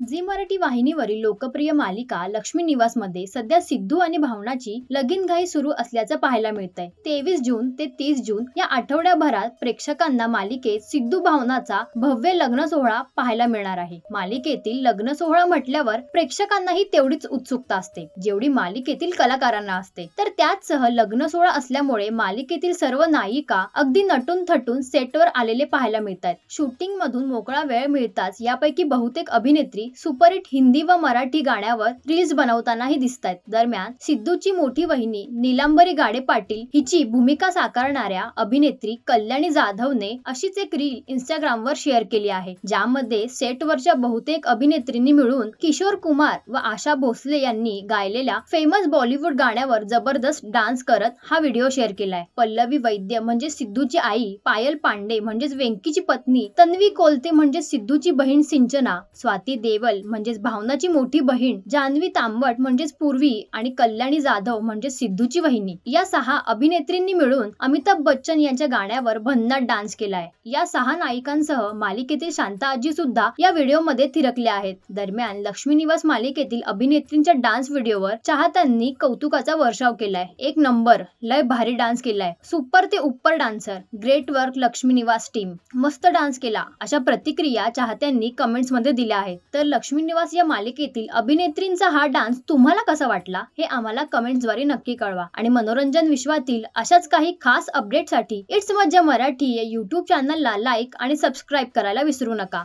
Zee Marathi वाहिनीवरील लोकप्रिय मालिका लक्ष्मी निवासमध्ये सध्या सिद्धू आणि भावनाची लगीन घाई सुरू असल्याचं पाहायला मिळतंय. तेवीस जून ते तीस जून या आठवड्याभरात प्रेक्षकांना मालिकेत सिद्धू भावनाचा भव्य लग्न सोहळा पाहायला मिळणार आहे. मालिकेतील लग्न सोहळा म्हटल्यावर प्रेक्षकांनाही तेवढीच उत्सुकता असते. जेवढी मालिकेतील कलाकारांना असते तर त्याच सह लग्न सोहळा असल्यामुळे मालिकेतील सर्व नायिका अगदी नटून थटून सेटवर आलेले पाहायला मिळतात. शूटिंग मधून मोकळा वेळ मिळताच यापैकी बहुतेक अभिनेत्री सुपरहिट हिंदी व मराठी गाण्यावर रील्स बनवतानाही दिसत आहेत दरम्यान सिद्धूची मोठी वहिनी नीलांबरी गाडे पाटील हिची भूमिका साकारणाऱ्या अभिनेत्री कल्याणी जाधवने अशीच एक रील इंस्टाग्रामवर शेअर केली आहे. ज्यामध्ये सेटवरच्या बहुतेक अभिनेत्रींनी मिळून किशोर कुमार व आशा भोसले यांनी गायलेल्या फेमस बॉलिवूड गाण्यावर जबरदस्त डान्स करत हा व्हिडिओ शेअर केलाय. पल्लवी वैद्य म्हणजे सिद्धूची आई पायल पांडे म्हणजेच वेंकीची पत्नी तन्वी कोलते म्हणजे सिद्धूची बहीण सिंचना स्वाती देव देवल म्हणजेच भावनाची मोठी बहीण जान्हवी तांबट म्हणजेच पूर्वी आणि कल्याणी जाधव म्हणजे सिद्धूची वहिनी. या सहा अभिनेत्रींनी मिळून अमिताभ बच्चन यांच्या गाण्यावर भन्नाट डान्स केलाय. या सहा नायिकांसह मालिकेतील शांता आजी सुद्धा या व्हिडिओमध्ये थिरकल्या आहेत. दरम्यान लक्ष्मी निवास मालिकेतील अभिनेत्रींच्या डान्स व्हिडिओवर चाहत्यांनी कौतुकाचा वर्षाव केलाय. एक नंबर लय भारी डान्स केलाय. सुपर ते उपर डान्सर ग्रेट वर्क लक्ष्मी निवास टीम. मस्त डान्स केला अशा प्रतिक्रिया चाहत्यांनी कमेंट्समध्ये दिल्या आहेत. तर लक्ष्मी निवास या मालिकेतील अभिनेत्रींचा हा डान्स तुम्हाला कसा वाटला हे आम्हाला कमेंट्सद्वारे नक्की कळवा. आणि मनोरंजन विश्वातील अशाच काही खास अपडेटसाठी इट्स मज्जा मराठी या युट्यूब चॅनलला लाईक आणि सबस्क्राईब करायला विसरू नका.